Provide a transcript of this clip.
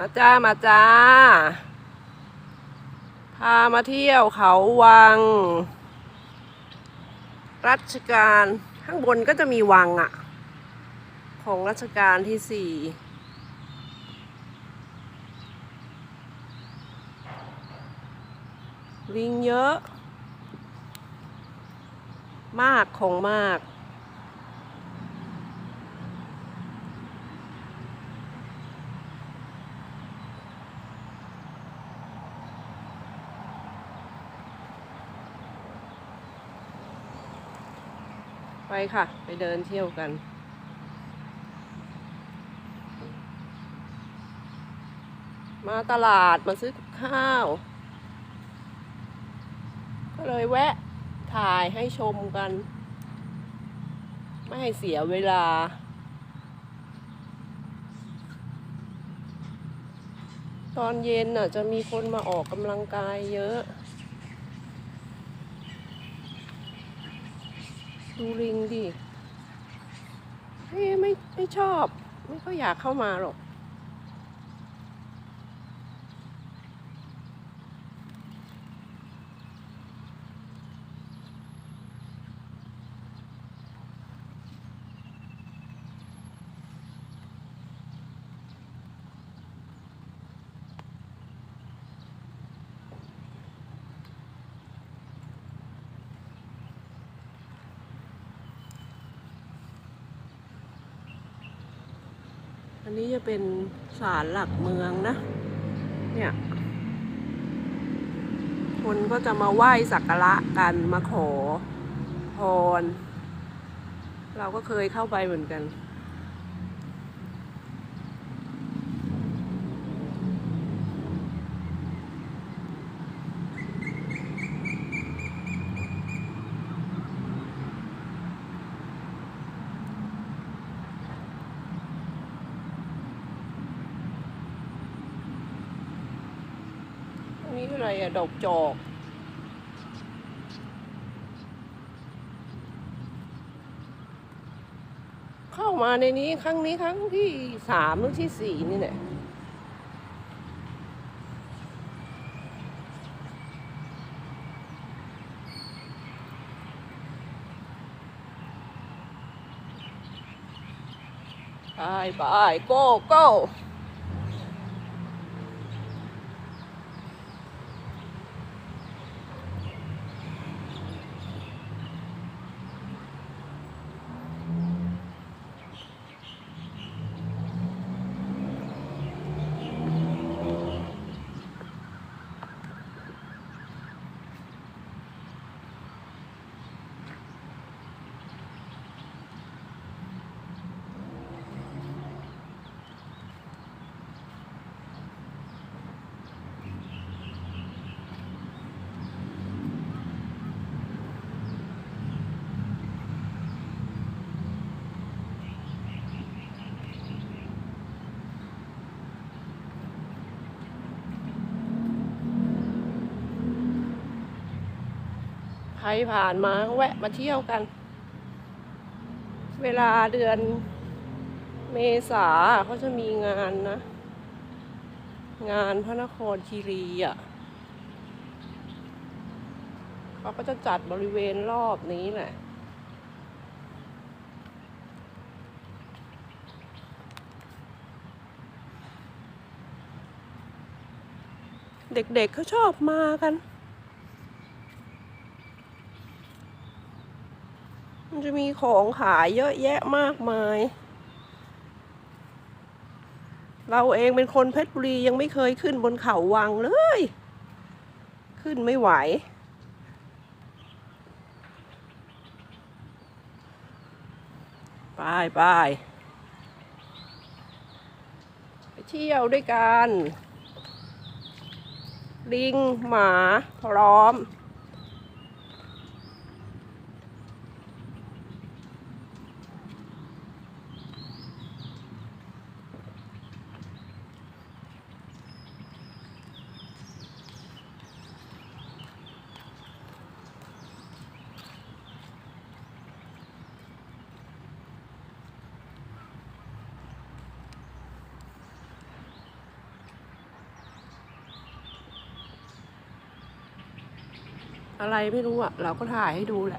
มาจ้ามาจ้า พามาเที่ยวเขาวัง รัชกาลข้างบนก็จะมีวังอะของรัชกาลที่สี่ลิงเยอะ มากของมาก ไปค่ะ ไปเดินเที่ยวกัน มาตลาดมาซื้อข้าว ก็เลยแวะถ่ายให้ชมกัน ไม่ให้เสียเวลา ตอนเย็นน่ะจะมีคนมาออกกำลังกายเยอะ ดูลิงดิเฮ้ไม่ไม่ชอบ ไม่ค่อยอยากเข้ามาหรอก อันนี้จะเป็นศาลหลักเมืองนะ เนี่ย คนก็จะมาไหว้สักการะกันมาขอพร เราก็เคยเข้าไปเหมือนกัน นี้อะไรอะดอกจอก เข้ามาในนี้ครั้งนี้ครั้งที่สามหรือที่สี่นี่แหละไปไปโก้โก้ ใครผ่านมาแวะมาเที่ยวกัน เวลาเดือนเมษาเขาจะมีงานนะ งานพระนครคีรีอะเขาก็จะจัดบริเวณรอบนี้แหละเด็กๆเขาชอบมากัน มันจะมีของขายเยอะแยะมากมาย เราเองเป็นคนเพชรบุรียังไม่เคยขึ้นบนเขาวังเลย ขึ้นไม่ไหว ไปไปไปเที่ยวด้วยกัน ลิงหมาพร้อม อะไรไม่รู้อะ เราก็ถ่ายให้ดูแหละ